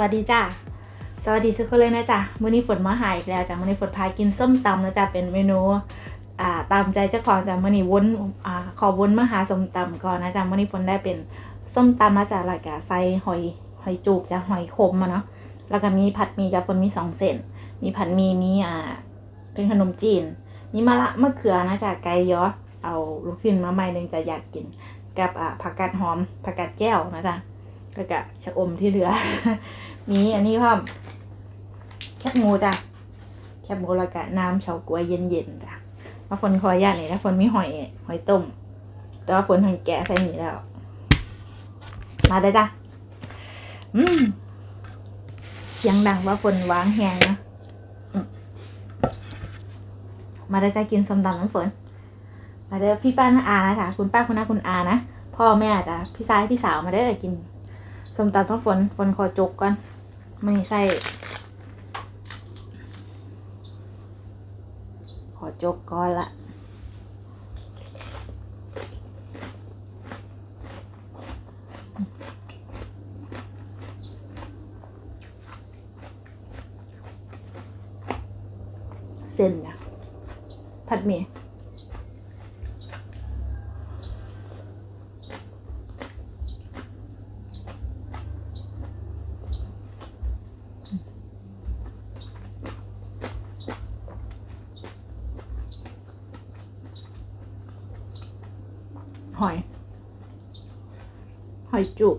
วัสดีจ้าสวัสดีทุกคนเลยนะจ๊ะมื้อนี้ฝนมาหายอีกแล้วจ้ะมื้อนี้ฝนพากินส้มตำนะจ๊ะเป็นเมนูอ่าตามใจเจ้าของจ้ะมื้อนี้วนอ่าขอวนมาหาส้มตำก่อนนะจ๊ะมื้อนี้ฝนได้เป็นส้มตำมาจากหลายกะใส่หอยหอยจูบจ้ะหอยขมอะเนาะแล้วก็มีผัดหมีจ้ะฝนมีสองเส้นมีผัดหมีมีอ่าเป็นขนมจีน มีมะละมะเขือนะจ๊ะไก่ยอเอาลูกชิ้นมาใหม่หนึงจะอยากกินกับอ่าผักกาดหอมผักกาดแก้วนะจ๊ะ แล้วก็ชะอมที่เหลือ มีอันนี้พ่อมแคบหมูจ้ะแคบหมูแล้วก็น้ำเฉาก๊วยเย็นๆจ้ะมาฝนขออนุญาตนี่นะฝนมีหอยหอยต้ม แต่ว่าฝนทางแกะใส่หนีแล้ว มาได้จ้ะอืมเสียงดังว่าฝนวางแหงนะมาได้จ้ะกินส้มตำน้ำฝนมาเด้อพี่ป้าน้าอานะจ๊ะคุณป้าคุณน้าคุณอานะพ่อแม่จ้ะพี่ชายพี่สาวมาได้อกิน ส้มตำต้องฝนฝนขอจกก่อนไม่ใส่ขอจกก่อนละเส้นนะผัดหมี่ หอย หอยจุก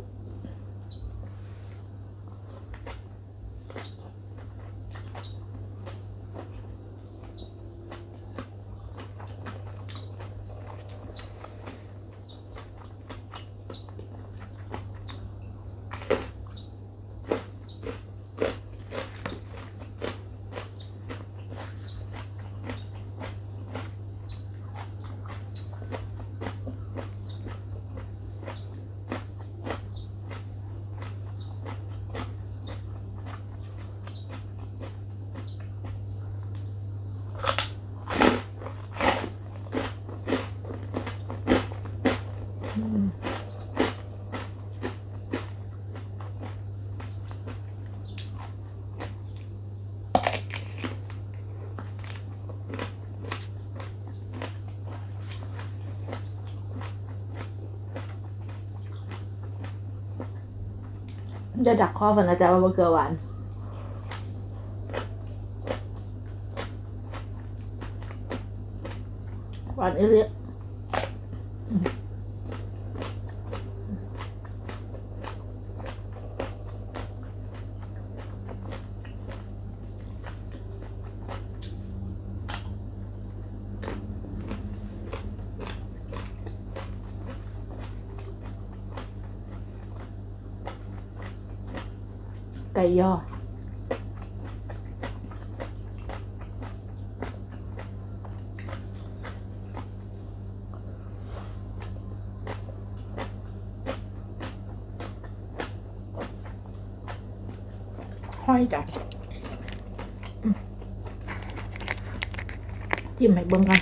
จะดักข้อฝันนะจ๊ะว่าเกลือหวานหวานเอเลี่ย อห้อยจ้ะอืมจิ้มให้เบิ่งกัน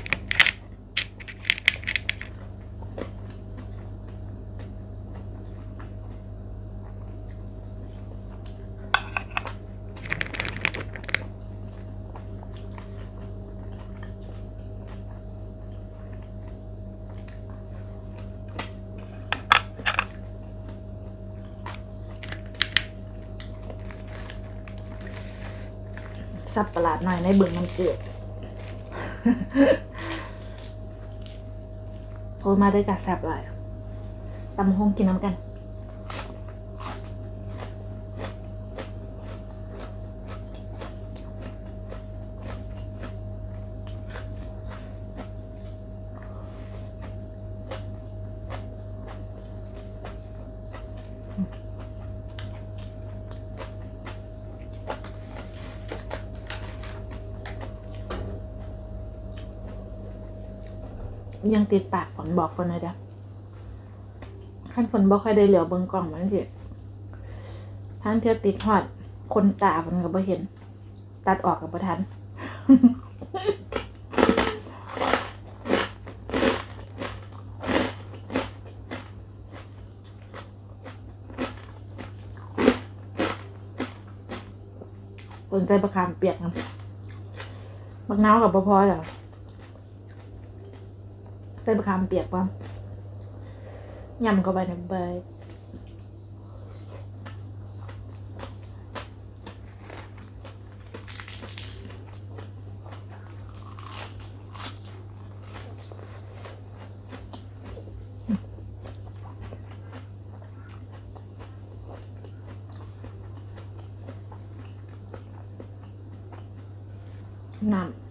สับประหลาดหน่อยในเบิ่งมันเจืดโอ้ยมาได้จากแซบเลยตำหงกินน้ำกัน ยังติดปากฝนบอกฝนเลยจ้ะขั้นฝนบอกใครได้เหลียวเบิ่งกล่องมันสิท่านเที่ยวติดหอด คนตาฝนก็บ่เห็น ตัดออกกับบ่ทันสนใจประคามเปียกนะบักน้าวกับปพอจ้ะ ใส่ประคามเปียกป่ะยำเข้าไปในใบยน้ำ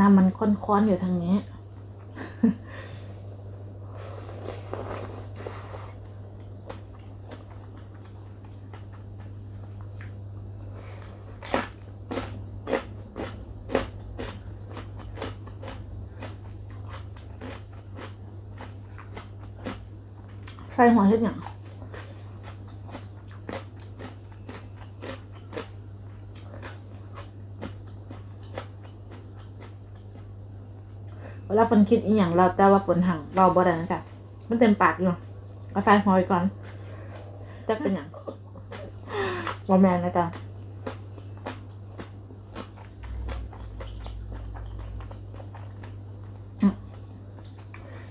น้ำมันค้อนๆอยู่ทางนี้ ใส่หัวเห็ดหยัง วลาฝนคิดอีหยังเราแต่ว่าฝนหังเราบ่ได้นะจ๊ะมันเต็มปากอยู่ก็ใส่หัวไว้ก่อนจะเป็นหยังบ่แมนนะจ๊ะ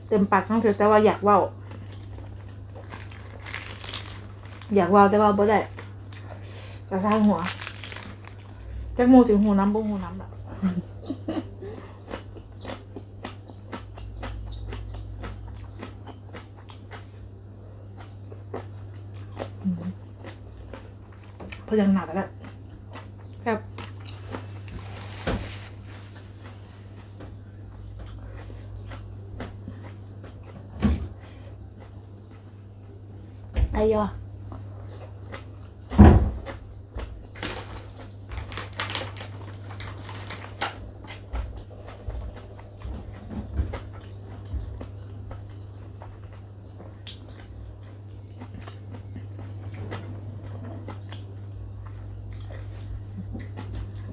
เต็มปากทั้งเธอแต่ว่าอยากว้าอยากว่าแต่ว่าบ่ได้กระทางหัวจักมูถึงหูน้ำบ่หูน้ำแบบ พอยังหนักแล้วครับไอ้ยอ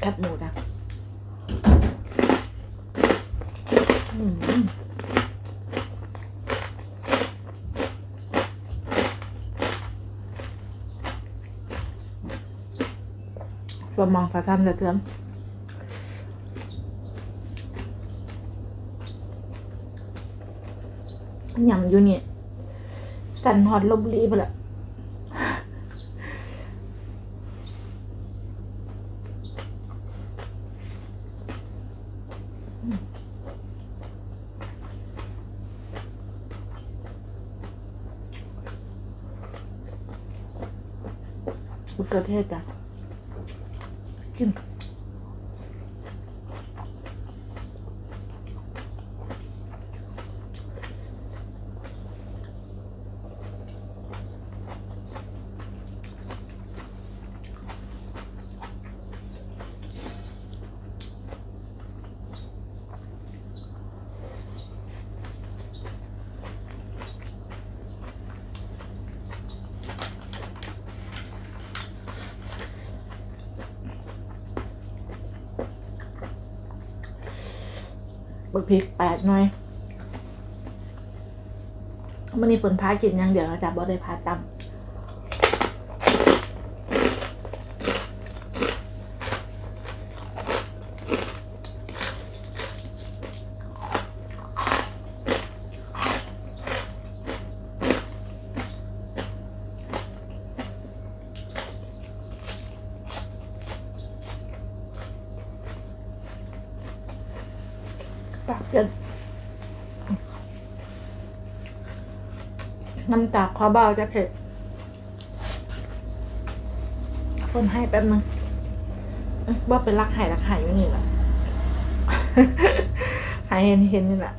แคบหมูจ้ะอืม ส่วนมองสะทำจะเทือนยำอยู่นี่สันหอดลบบุรีไปละมะเขื อ บักพริกแปดหน่อยมันนี่ฝนพากินอย่างเดียวนะจ๊ะบ่ได้พาตำ ปากเกินน้ำจากคอเบาจะเผ็ดคนให้แป๊บนึงว่าเป็นรักหายรักหายอยู่นี่แหละหายเห็นเห็นนี่แหละ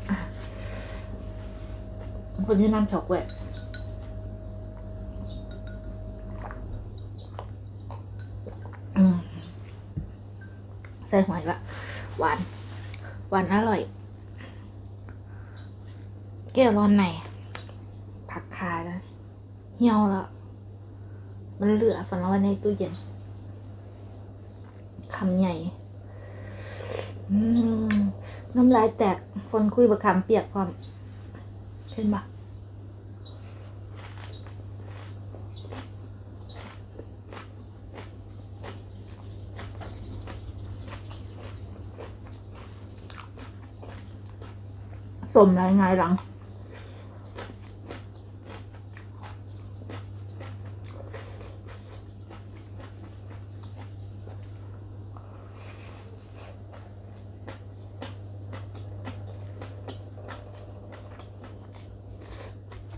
คนที่นั่งฉกแหวะใส่หอยละหวาน หวานอร่อย เกลอร้อนไหน ผักคาแล้วเหี่ยวแล้ว มันเหลือฝันแล้วในตู้เย็นคำใหญ่น้ำลายแตกฝนคุยบะคำเปียกความเช่นบะสมรายงานหลัง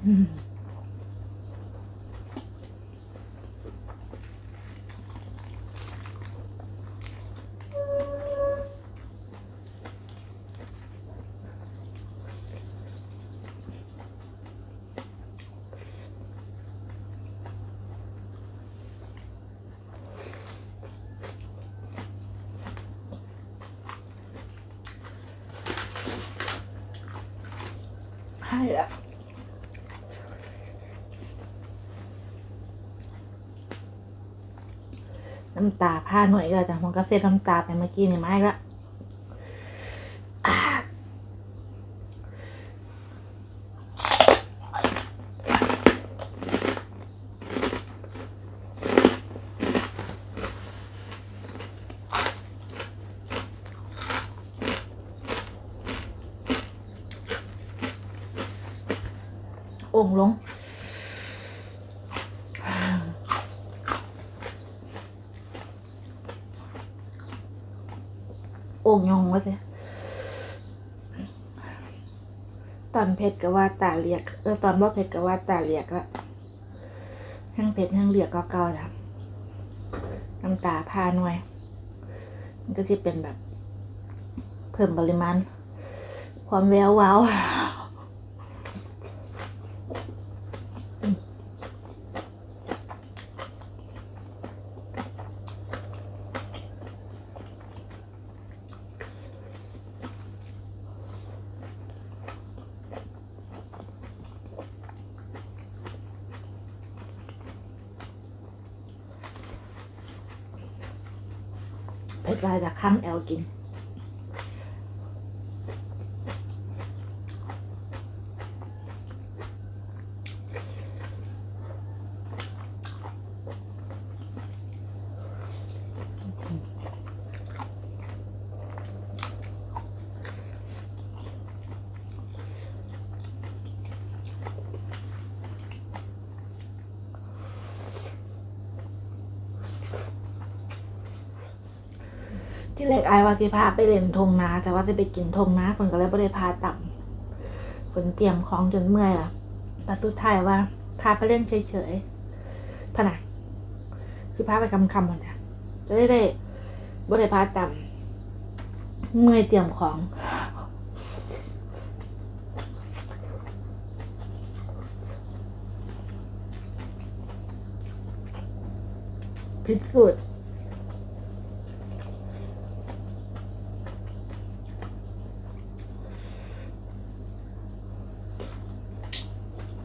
ให้ น้ำตาผ้าหน่อยก็จ้ะมันก็เซ็ตน้ำตาไปเมื่อกี้นี่ไม้ละอ่าโอ่งลง โอ่งยองวะเจ้ตอนเพชรก็ว่าตาเรียกเออตอนว่าเพชรก็ว่าตาเรียกละทั้งเพชรทั้งเรียกก็เก่าจ้ะน้ำตาพาหน่วย มันก็จะเป็นแบบ เพิ่มปริมาณ ความแวววาว เพชรว่าจะข้างแอลกิน ที่แรกไอว่าสิพาไปเล่นทงนาแต่ว่าจะไปกินทงนาฝนก็เลยไม่ได้พาต่ำฝนเตรียมของจนเมื่อยละแต่สุดท้ายว่า พาไปเล่นเฉยๆพะนะสิพาไปคำคำๆมันะจะได้ได้บ่ได้พาต่ำเมื่อยเตรียมของพิสูจน์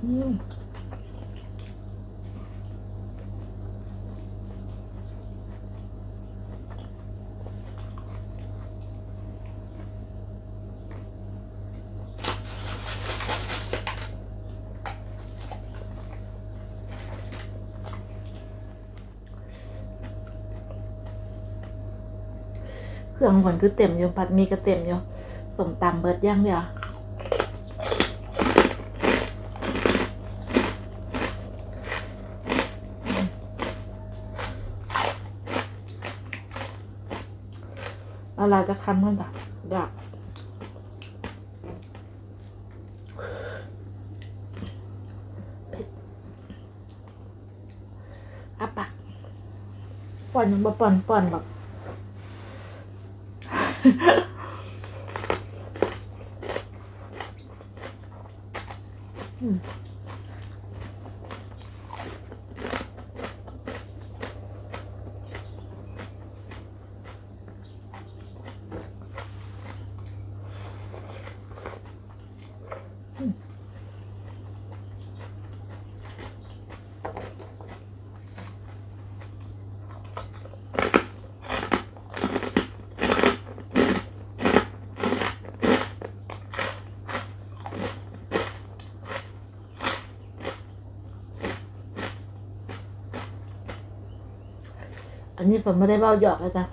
เครื่องผลคือเต็มอยู่ผัดมีก็เต็มอยู่สมตำเบิดย่างเดียว แล้วเราจะคั้นมันแบบอยากอาปากป่อนยังบ่ป่อนป่อนแบบ อืม อันนี้ฝนไม่ได้เบ้าหยอกแล้วจ้ะ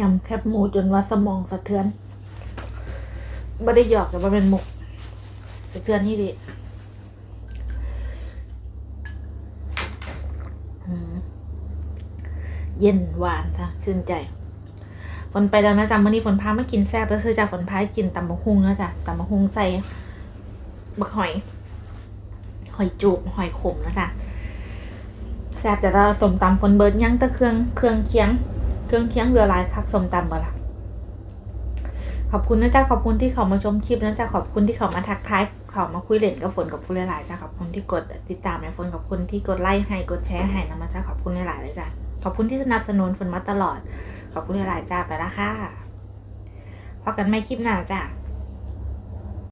ยำแคบหมูจนว่าสมองสะเทือนไม่ได้หยอกแต่ว่าเป็นมุกสะเทือนนี่ดิเย็นหวานจ้ะชื่นใจฝนไปแล้วนะจ๊ะมื่อนี้ฝนพาไมากินแซ่บแล้วซื้อจากฝนพาให้กินตำบักฮุงนะจ๊ะตำบักฮุงใส่บักหอย หอยจูบหอยขมนะจ๊ะ แซ่บแต่เราสมตำฝนเบิร์ดยังตะเครื่องเครื่องเคียง เครื่องเคียงเรือลายคักสมตำบ่ละขอบคุณนะจ๊ะขอบคุณที่เขามาชมคลิปนะจ๊ะขอบคุณที่เขามาทักทายเขามาคุยเล่นกับฝนกับผู้หลายๆจ้ะขอบคุณที่กดติดตามในฝนขอบคุณที่กดไลค์ให้กดแชร์ให้นะมาจ้ะขอบคุณหลายๆเลยจ้ะขอบคุณที่สนับสนุนฝนมาตลอด ขอบคุณหลายๆจ้าไปล้วค่ะพบกันไม่คลิปหน้าจ้า